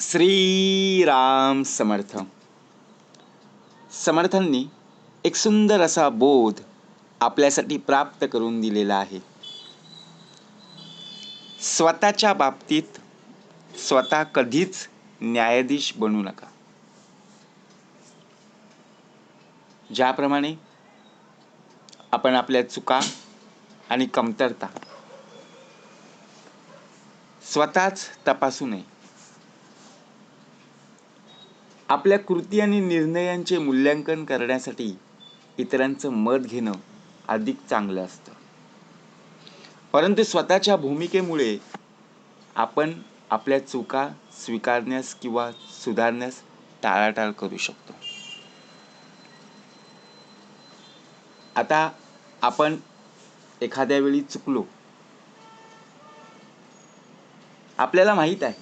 श्रीराम समर्थ. समर्थांनी एक सुंदर असा बोध आपल्यासाठी प्राप्त करून दिलेला आहे. स्वतःच्या बाबतीत स्वतः कधीच न्यायाधीश बनू नका. ज्याप्रमाणे आपण आपल्या चुका आणि कमतरता स्वतःच तपासू नये. आपल्या कृती आणि निर्णयांचे मूल्यांकन करण्यासाठी इतरांचं मत घेणं अधिक चांगलं असतं. परंतु स्वतःच्या भूमिकेमुळे आपण आपल्या चुका स्वीकारण्यास किंवा सुधारण्यास टाळाटाळ करू शकतो. आता आपण एखाद्या वेळी चुकलो. आपल्याला माहीत आहे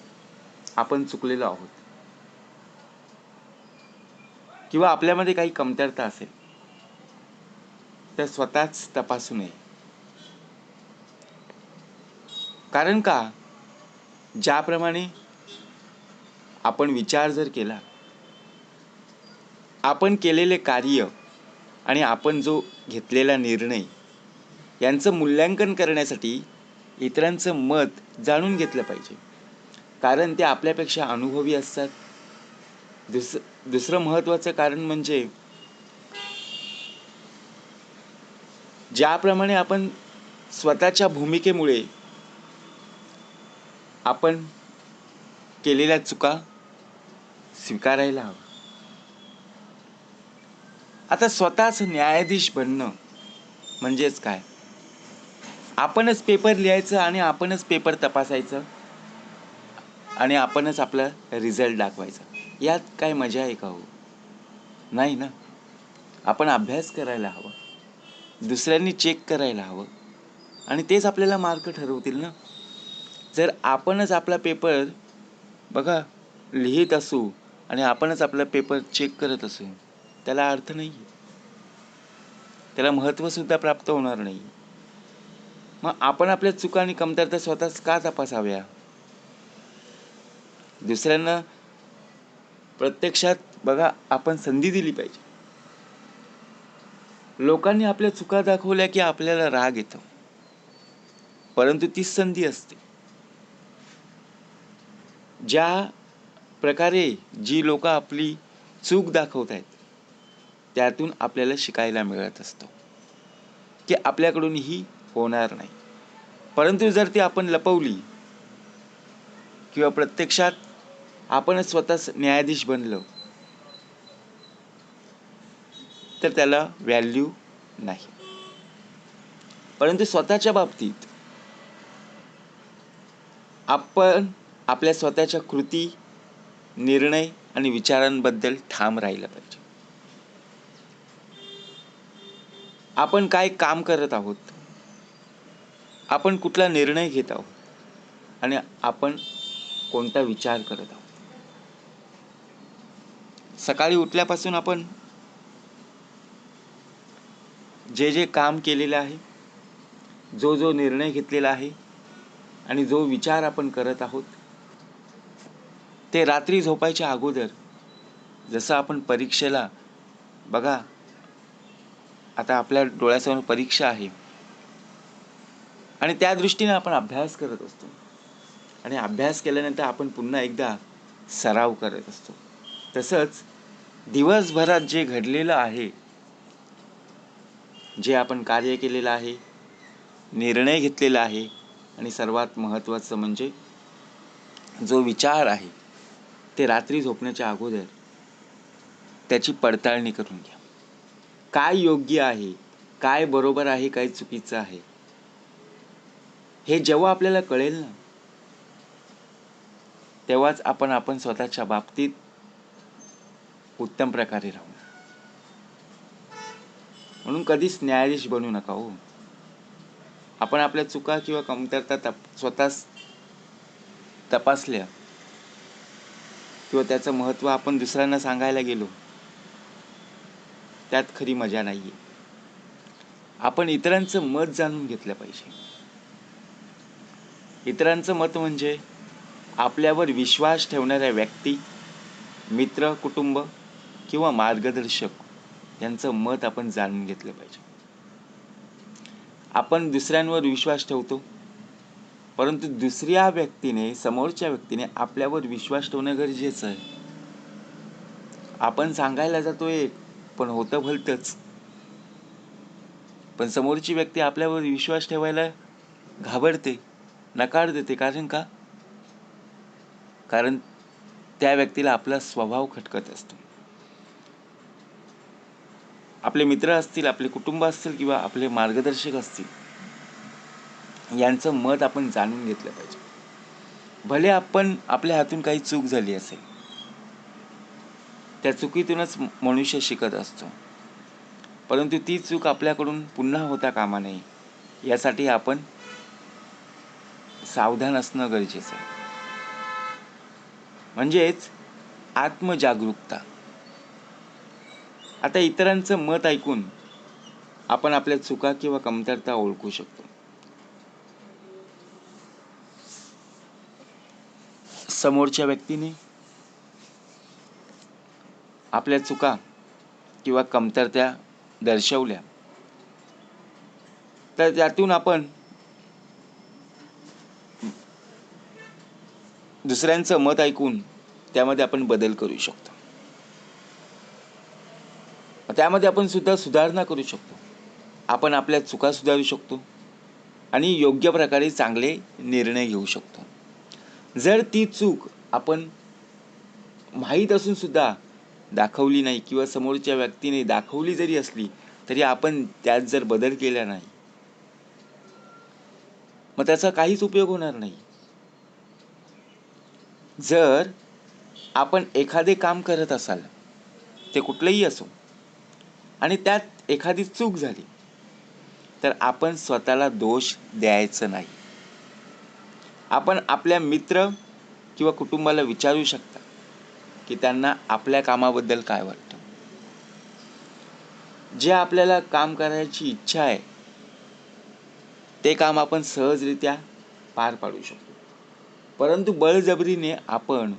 आपण चुकलेलो आहोत. किंवा आपल्यामध्ये काही कमतरता असेल तर स्वतःच तपासू नये. कारण का? ज्याप्रमाणे आपण विचार जर केला आपण केलेले कार्य आणि आपण जो घेतलेला निर्णय यांचं मूल्यांकन करण्यासाठी इतरांचं मत जाणून घेतलं पाहिजे. कारण ते आपल्यापेक्षा अनुभवी असतात. दुस दुसरं महत्त्वाचं कारण म्हणजे ज्याप्रमाणे आपण स्वतःच्या भूमिकेमुळे आपण केलेल्या चुका स्वीकारायला हवं आता स्वतःच न्यायाधीश बनणं म्हणजेच काय? आपणच पेपर लिहायचं आणि आपणच पेपर तपासायचं आणि आपणच आपला रिझल्ट दाखवायचा. यात काय मजा आहे का हो? नाही ना? आपण अभ्यास करायला हवा. दुसऱ्यांनी चेक करायला हवं. आणि तेच आपल्याला मार्क ठरवतील ना? जर आपणच आपला पेपर बघा लिहित असू आणि आपणच आपला पेपर चेक करत असू त्याला अर्थ नाही त्याला महत्त्वसुद्धा प्राप्त होणार नाही. मग आपण आपल्या चुका आणि कमतरता स्वतःच का तपासाव्या? दुसऱ्यांना प्रत्यक्षात बघा आपण संधी दिली पाहिजे. लोकांनी आपल्या चुका दाखवल्या की आपल्याला राग येतो. परंतु तीच संधी असते. ज्या प्रकारे जी लोक आपली चूक दाखवत आहेत त्यातून आपल्याला शिकायला मिळत असतो. की आपल्याकडून ही होणार नाही. परंतु जर ती आपण लपवली किंवा प्रत्यक्षात आपणच स्वतःच न्यायाधीश बनलो. तर त्याला व्हॅल्यू नाही. परंतु स्वतःच्या बाबतीत आपण आपल्या स्वतःच्या कृती निर्णय आणि विचारांबद्दल ठाम राहिलं पाहिजे. आपण काय काम करत आहोत? आपण कुठला निर्णय घेत आहोत? आणि आपण कोणता विचार करत आहोत? सकाळी उठल्यापासून आपण जे जे काम केलेलं आहे जो जो निर्णय घेतलेला आहे आणि जो विचार आपण करत आहोत ते रात्री झोपायच्या अगोदर जसं आपण परीक्षेला बघा आता आपल्या डोळ्यासमोर परीक्षा आहे आणि त्या दृष्टीने आपण अभ्यास करत असतो. आणि अभ्यास केल्यानंतर आपण पुन्हा एकदा सराव करत असतो. तसंच दिवसभरात जे घडलेलं आहे जे आपण कार्य केलेलं आहे निर्णय घेतलेला आहे आणि सर्वात महत्त्वाचं म्हणजे जो विचार आहे ते रात्री झोपण्याच्या अगोदर त्याची पडताळणी करून घ्या. काय योग्य आहे काय बरोबर आहे काय चुकीचं आहे हे जेव्हा आपल्याला कळेल ना तेव्हाच आपण आपण स्वतःच्या बाबतीत उत्तम प्रकारे राहू म्हणून कधीच न्यायाधीश बनू नका हो. आपण आपल्या चुका किंवा कमतरता तप स्वतःच तपासल्या किंवा त्याचं महत्त्व आपण दुसऱ्यांना सांगायला गेलो त्यात खरी मजा नाही आहे आपण इतरांचं मत जाणून घेतलं पाहिजे. इतरांचं मत म्हणजे आपल्यावर विश्वास ठेवणाऱ्या व्यक्ती मित्र कुटुंब किंवा मार्गदर्शक यांचं मत आपण जाणून घेतलं पाहिजे. आपण दुसऱ्यांवर विश्वास ठेवतो परंतु दुसऱ्या व्यक्तीने समोरच्या व्यक्तीने आपल्यावर विश्वास ठेवणं गरजेचं आहे. आपण सांगायला जातो एक पण होतं भलतंच. पण समोरची व्यक्ती आपल्यावर विश्वास ठेवायला घाबरते नकार देते. कारण का? कारण त्या व्यक्तीला आपला स्वभाव खटकत असतो. आपले मित्र असतील आपले कुटुंब असतील किंवा आपले मार्गदर्शक असतील यांचं मत आपण जाणून घेतलं पाहिजे. भले आपण आपल्या हातून काही चूक झाली असेल त्या चुकीतूनच मनुष्य शिकत असतो. परंतु ती चूक आपल्याकडून पुन्हा होता कामा नये यासाठी आपण सावधान असणं गरजेचं आहे. म्हणजेच आत्मजागरूकता. आता इतरांचं मत ऐकून आपण आपल्या चुका किंवा कमतरता ओळखू शकतो. समोरच्या व्यक्तीने आपल्या चुका किंवा कमतरत्या दर्शवल्या. तर त्यातून आपण दुसऱ्यांचं मत ऐकून त्यामध्ये आपण बदल करू शकतो. त्यामध्ये आपण सुद्धा सुधारणा करू शकतो. आपण आपल्या चुका सुधारू शकतो आणि योग्य प्रकारे चांगले निर्णय घेऊ शकतो. जर ती चूक आपण माहीत असून सुद्धा दाखवली नाही किंवा समोरच्या व्यक्तीने दाखवली जरी असली तरी आपण त्यात जर बदल केला नाही मग त्याचा काहीच उपयोग होणार नाही. जर आपण एखादे काम करत असाल ते कुठलंही असो आणि त्यात एखादी चूक झाली तर आपण स्वतःला दोष द्यायचं नाही. आपण आपल्या मित्र किंवा कुटुंबाला विचारू शकता की त्यांना आपल्या कामाबद्दल काय वाटतं. जे आपल्याला काम करायची इच्छा आहे ते काम आपण सहजरित्या पार पाडू शकतो. परंतु बळजबरीने आपण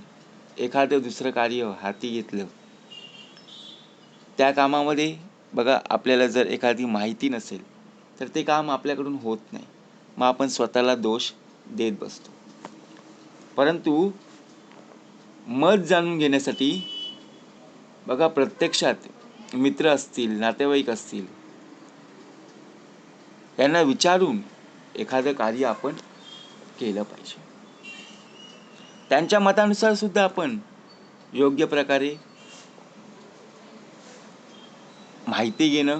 एखादं दुसरं कार्य हाती घेतलं त्या कामामध्ये बघा आपल्याला जर एखादी माहिती नसेल तर ते काम आपल्याकडून होत नाही. मग आपण स्वतःला दोष देत बसतो. परंतु मत जाणून घेण्यासाठी बघा प्रत्यक्षात मित्र असतील नातेवाईक असतील यांना विचारून एखादं कार्य आपण केलं पाहिजे. त्यांच्या मतानुसार सुद्धा आपण योग्य प्रकारे माहिती घेणं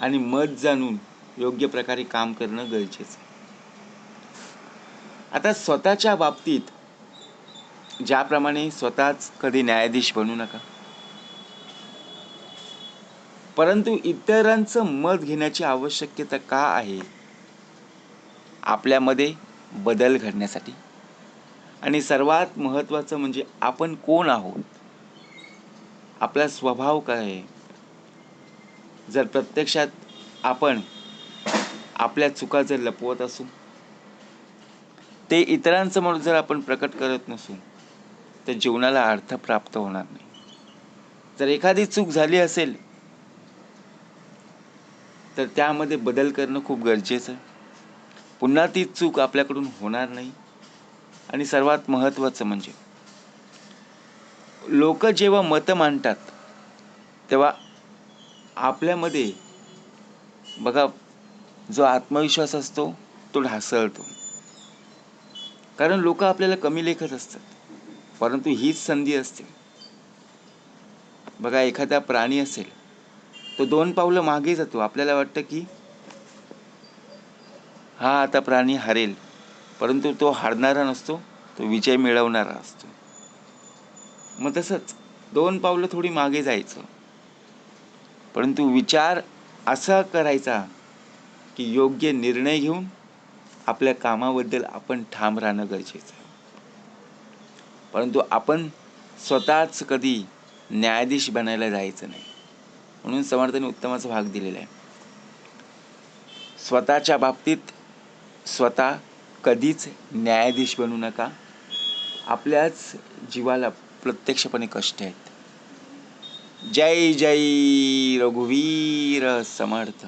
आणि मत जाणून योग्य प्रकारे काम करणं गरजेचं आहे. आता स्वतःच्या बाबतीत ज्याप्रमाणे स्वतःच कधी न्यायाधीश बनू नका परंतु इतरांचं मत घेण्याची आवश्यकता का आहे? आपल्यामध्ये बदल घडण्यासाठी. आणि सर्वात महत्त्वाचं म्हणजे आपण कोण आहोत? आपला स्वभाव काय आहे? जर प्रत्यक्षात आपण आपल्या चुका जर लपवत असू ते इतरांचं म्हणून जर आपण प्रकट करत नसू तर जीवनाला अर्थ प्राप्त होणार नाही. जर एखादी चूक झाली असेल तर त्यामध्ये बदल करणं खूप गरजेचं पुन्हा ती चूक आपल्याकडून होणार नाही. आणि सर्वात महत्त्वाचं म्हणजे लोक जेव्हा मतं मांडतात तेव्हा आपल्यामध्ये बघा जो आत्मविश्वास असतो तो ढासळतो. कारण लोक आपल्याला कमी लेखत असतात. परंतु हीच संधी असते. बघा एखादा प्राणी असेल तो दोन पावलं मागे जातो. आपल्याला वाटतं की हा आता प्राणी हरेल. परंतु तो हारणारा नसतो तो विजय मिळवणारा असतो. मग तसंच दोन पावलं थोडी मागे जायचं. परंतु विचार असा करायचा की योग्य निर्णय घेऊन आपल्या कामाबद्दल आपण ठाम राहणं गरजेचं आहे. परंतु आपण स्वतःच कधी न्यायाधीश बनायला जायचं नाही. म्हणून समर्थाने उत्तमाचा भाग दिलेला आहे. स्वतःच्या बाबतीत स्वतः कधीच न्यायाधीश बनू नका. आपल्याच जीवाला प्रत्यक्षपणे कष्ट आहेत. जय जय रघुवीर समर्थ